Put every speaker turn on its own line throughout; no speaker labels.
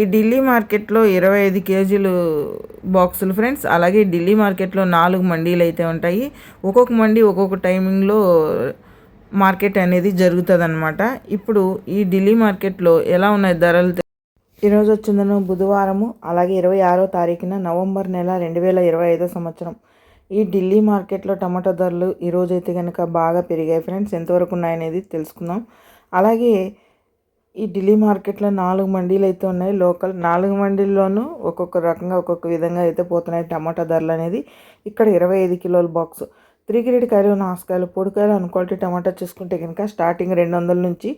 ఈ ఢిల్లీ మార్కెట్లో ఇరవై ఐదు కేజీలు బాక్సులు ఫ్రెండ్స్. అలాగే ఢిల్లీ మార్కెట్లో నాలుగు మండీలు అయితే ఉంటాయి. ఒక్కొక్క మండీ ఒక్కొక్క టైమింగ్లో మార్కెట్ అనేది జరుగుతుంది అనమాట ఇప్పుడు ఈ ఢిల్లీ మార్కెట్లో ఎలా ఉన్నాయి ధరలు? ఈరోజు వచ్చిందను బుధవారము అలాగే ఇరవై ఆరో తారీఖున నవంబర్ నెల రెండు వేల ఇరవై ఐదో సంవత్సరం. ఈ ఢిల్లీ మార్కెట్లో టమాటో ధరలు ఈరోజైతే కనుక బాగా పెరిగాయి ఫ్రెండ్స్. ఎంతవరకు ఉన్నాయనేది తెలుసుకుందాం. అలాగే ఈ ఢిల్లీ మార్కెట్లో నాలుగు మండీలు అయితే ఉన్నాయి. లోకల్ నాలుగు మండీల్లోనూ ఒక్కొక్క రకంగా ఒక్కొక్క విధంగా అయితే పోతున్నాయి టమాటా ధరలు అనేది. ఇక్కడ ఇరవై ఐదు కిలోల బాక్స్. త్రీ గ్రేడ్ కాయలు నాసుకాయలు పొడికాయలు అన్ క్వాలిటీ టమాటా చూసుకుంటే కనుక స్టార్టింగ్ రెండు వందల నుంచి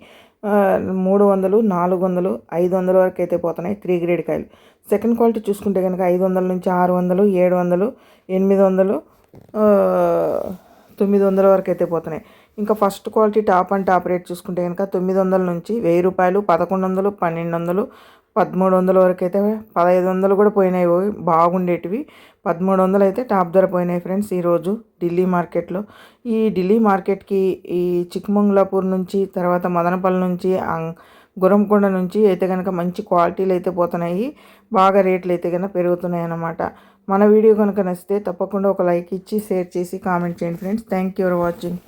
మూడు వందలు నాలుగు వందలు ఐదు వందల వరకు అయితే పోతున్నాయి త్రీ గ్రేడ్ కాయలు. సెకండ్ క్వాలిటీ చూసుకుంటే కనుక ఐదు వందల నుంచి ఆరు వందలు ఏడు వందలు ఎనిమిది వందలు తొమ్మిది వందల వరకు అయితే పోతున్నాయి. ఇంకా first quality top and top rate చూసుకుంటే కనుక తొమ్మిది వందల నుంచి వెయ్యి రూపాయలు పదకొండు వందలు పన్నెండు వందలు పదమూడు వందల వరకు అయితే పదహైదు వందలు కూడా పోయినాయి బాగుండేటివి. పదమూడు వందలు అయితే టాప్ ధర పోయినాయి ఫ్రెండ్స్ ఈరోజు ఢిల్లీ మార్కెట్లో. ఈ ఢిల్లీ మార్కెట్కి ఈ చిక్మంగళాపూర్ నుంచి తర్వాత మదనపల్లి నుంచి గురంకొండ నుంచి అయితే కనుక మంచి క్వాలిటీలు అయితే పోతున్నాయి. బాగా రేట్లు అయితే కనుక పెరుగుతున్నాయి అన్నమాట మన వీడియో కనుక నచ్చితే తప్పకుండా ఒక లైక్ ఇచ్చి షేర్ చేసి కామెంట్ చేయండి friends. Thank you for watching